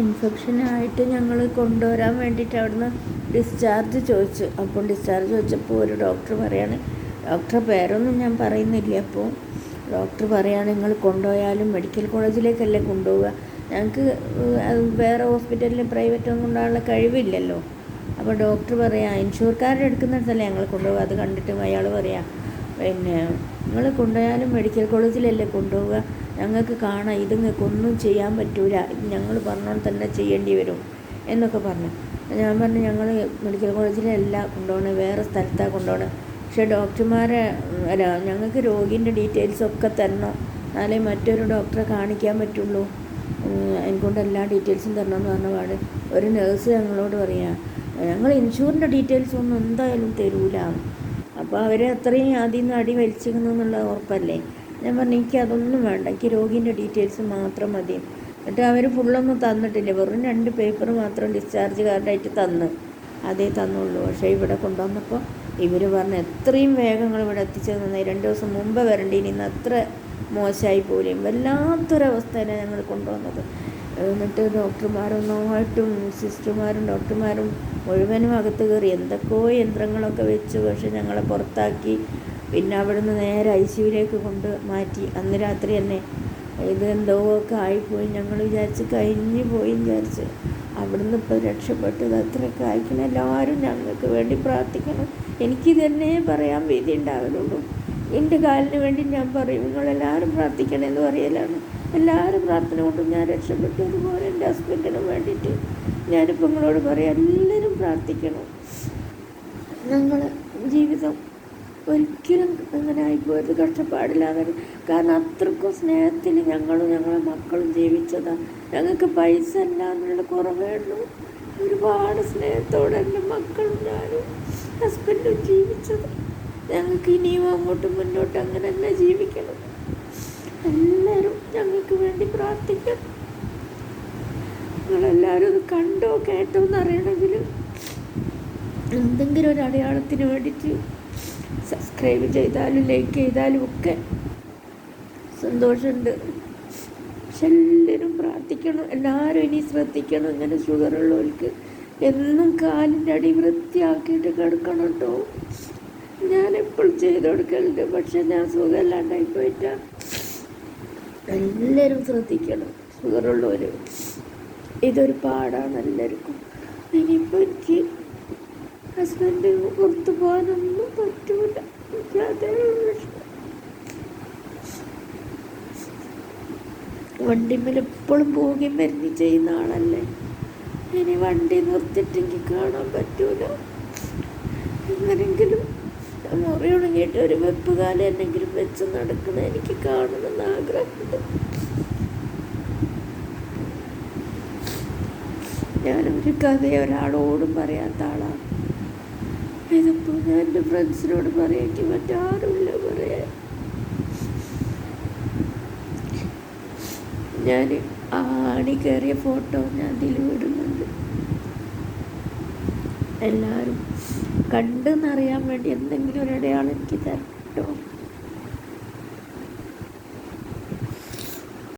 ഇൻഫെക്ഷനായിട്ട് ഞങ്ങൾ കൊണ്ടുവരാൻ വേണ്ടിയിട്ട് അവിടുന്ന് ഡിസ്ചാർജ് ചോദിച്ചു. അപ്പോൾ ഡിസ്ചാർജ് ചോദിച്ചപ്പോൾ ഒരു ഡോക്ടർ പറയാണ് ഡോക്ടറെ പേരൊന്നും ഞാൻ പറയുന്നില്ല. അപ്പോൾ ഡോക്ടർ പറയാണ് നിങ്ങൾ കൊണ്ടുപോയാലും മെഡിക്കൽ കോളേജിലേക്കല്ലേ കൊണ്ടുപോവുക. ഞങ്ങൾക്ക് വേറെ ഹോസ്പിറ്റലിൽ പ്രൈവറ്റും കൊണ്ടുപോകാനുള്ള കഴിവില്ലല്ലോ. അപ്പോൾ ഡോക്ടർ പറയാം ഇൻഷൂർക്കാരുടെ എടുക്കുന്നിടത്തല്ലേ ഞങ്ങൾ കൊണ്ടുപോകുക അത് കണ്ടിട്ടും അയാൾ പറയാം പിന്നെ നിങ്ങൾ കൊണ്ടുപോയാലും മെഡിക്കൽ കോളേജിലല്ലേ കൊണ്ടുപോവുക? ഞങ്ങൾക്ക് കാണാം ഇതുങ്ങൾക്കൊന്നും ചെയ്യാൻ പറ്റൂല. ഞങ്ങൾ പറഞ്ഞോണ്ട് തന്നെ ചെയ്യേണ്ടി വരും എന്നൊക്കെ പറഞ്ഞു. ഞാൻ പറഞ്ഞു ഞങ്ങൾ മെഡിക്കൽ കോളേജിലല്ല കൊണ്ടുപോകണേ വേറെ സ്ഥലത്താണ് കൊണ്ടുപോകണേ പക്ഷേ ഡോക്ടർമാരെ അല്ല ഞങ്ങൾക്ക് രോഗീന്റെ ഡീറ്റെയിൽസ് ഒക്കെ തരണം. എന്നാലേ മറ്റൊരു ഡോക്ടറെ കാണിക്കാൻ പറ്റുള്ളൂ. എനിക്കൊണ്ട് എല്ലാ ഡീറ്റെയിൽസും തരണം എന്ന് പറഞ്ഞ പാട്. ഒരു നേഴ്സ് ഞങ്ങളോട് പറയുക ഞങ്ങൾ ഇൻഷുറിന്റെ ഡീറ്റെയിൽസ് ഒന്നും എന്തായാലും തരൂല. അപ്പോൾ അവർ അത്രയും ആദ്യം അടി വലിച്ചിരുന്നു എന്നുള്ള ഉറപ്പല്ലേ? ഞാൻ പറഞ്ഞു എനിക്ക് അതൊന്നും വേണ്ട. എനിക്ക് രോഗീന്റെ ഡീറ്റെയിൽസ് മാത്രം മതി. എന്നിട്ട് അവർ ഫുള്ളൊന്നും തന്നിട്ടില്ല. വെറും രണ്ട് പേപ്പർ മാത്രം ഡിസ്ചാർജ് കാർഡായിട്ട് തന്ന്. അതേ തന്നുള്ളൂ. പക്ഷേ ഇവിടെ കൊണ്ടുവന്നപ്പോൾ ഇവർ പറഞ്ഞു എത്രയും വേഗങ്ങൾ ഇവിടെ എത്തിച്ചത് നന്നായി. രണ്ട് ദിവസം മുമ്പ് വരേണ്ടി ഇന്ന് അത്ര മോശമായി പോലെയും വല്ലാത്തൊരവസ്ഥയിലാണ് ഞങ്ങൾ കൊണ്ടുവന്നത്. എന്നിട്ട് ഡോക്ടർമാരൊന്നുമായിട്ടും സിസ്റ്റർമാരും ഡോക്ടർമാരും മുഴുവനും അകത്ത് കയറി എന്തൊക്കെയോ യന്ത്രങ്ങളൊക്കെ വെച്ച് പക്ഷെ ഞങ്ങളെ പുറത്താക്കി. പിന്നെ അവിടുന്ന് നേരെ ഐ സിയുലേക്ക് കൊണ്ട് മാറ്റി. അന്ന് രാത്രി തന്നെ ഇത് എന്തോ ഒക്കെ ആയിപ്പോയി. ഞങ്ങൾ വിചാരിച്ച് കഴിഞ്ഞു പോയി വിചാരിച്ച് അവിടുന്ന് ഇപ്പോൾ രക്ഷപ്പെട്ടത് അത്രയൊക്കെ ആയിക്കണം. എല്ലാവരും ഞങ്ങൾക്ക് വേണ്ടി പ്രാർത്ഥിക്കണം. എനിക്ക് തന്നെ പറയാൻ വിധി ഉണ്ടാവുന്നുള്ളൂ എന്റെ കാലിന് വേണ്ടി ഞാൻ പറയും. നിങ്ങളെല്ലാവരും പ്രാർത്ഥിക്കണം എന്ന് പറയലാണ്. എല്ലാവരും പ്രാർത്ഥന കൊണ്ടും ഞാൻ രക്ഷപ്പെട്ടു. അതുപോലെ എന്റെ ഹസ്ബൻഡിനും വേണ്ടിയിട്ട് ഞാനിപ്പോൾ നിങ്ങളോട് പറയാം എല്ലാവരും പ്രാർത്ഥിക്കണം. ഞങ്ങൾ ജീവിതം ഒരിക്കലും അങ്ങനെ ആയിപ്പോയത് കഷ്ടപ്പാടില്ലാതെ കാരണം അത്രക്കും സ്നേഹത്തിൽ ഞങ്ങളും ഞങ്ങളെ മക്കളും ജീവിച്ചതാണ് ഞങ്ങൾക്ക് പൈസ അല്ല എന്നുള്ള കുറവേ ഉള്ളൂ. ഒരുപാട് സ്നേഹത്തോടെ എന്റെ മക്കളും ഞാനും ഹസ്ബൻഡും ജീവിച്ചത്. ഞങ്ങൾക്ക് ഇനിയും അങ്ങോട്ടും മുന്നോട്ടും അങ്ങനെ തന്നെ ജീവിക്കണം. എല്ലാവരും ഞങ്ങൾക്ക് വേണ്ടി നിങ്ങളെല്ലാവരും കണ്ടോ കേട്ടോ എന്ന് എന്നറിയണമെങ്കിൽ എന്തെങ്കിലും ഒരു അടയാളത്തിന് വേണ്ടിയിട്ട് സബ്സ്ക്രൈബ് ചെയ്താലും ലൈക്ക് ചെയ്താലും ഒക്കെ സന്തോഷമുണ്ട്. പക്ഷെ എല്ലാവരും പ്രാർത്ഥിക്കണം എല്ലാവരും ഇനി ശ്രദ്ധിക്കണം ഇങ്ങനെ ഷുഗറുള്ളവർക്ക് എന്നും കാലിന്റെ അടി വൃത്തിയാക്കിയിട്ട് കിടക്കണം കേട്ടോ. ഞാൻ എപ്പോഴും ചെയ്ത് കൊടുക്കലുണ്ട് പക്ഷെ ഞാൻ സുഖമില്ലാണ്ടായി പോയിട്ടാ. എല്ലാവരും ശ്രദ്ധിക്കണം. ഷുഗറുള്ളവർ ഇതൊരു പാടാണ് എല്ലാവർക്കും. ഇനിയിപ്പോൾ എനിക്ക് ഹസ്ബൻഡ് പുറത്തു പോകാനൊന്നും പറ്റൂല. വണ്ടിമേൽ എപ്പോഴും പോകുകയും വരുന്ന ചെയ്യുന്ന ആളല്ലേ? ഇനി വണ്ടി നിർത്തിട്ടെങ്കിൽ കാണാൻ പറ്റൂല. എങ്ങനെങ്കിലും മുറി ഉണങ്ങിയിട്ട് ഒരു വെപ്പ് കാലം എന്തെങ്കിലും വെച്ച് നടക്കണ എനിക്ക് കാണണമെന്ന് ആഗ്രഹമുണ്ട്. ഞാനൊരു കഥ ഒരാളോടും പറയാത്ത ആളാണ് ഇതിപ്പോൾ ഞാൻ എന്റെ ഫ്രണ്ട്സിനോട് പറയേണ്ടി മറ്റാരുമില്ല പറയാൻ. ഞാൻ ആണി കയറിയ ഫോട്ടോ ഞാൻ അതിൽ വിടുന്നുണ്ട് എല്ലാവരും കണ്ടെന്നറിയാൻ വേണ്ടി എന്തെങ്കിലും ഒരു അടയാളം എനിക്ക് തരണം കേട്ടോ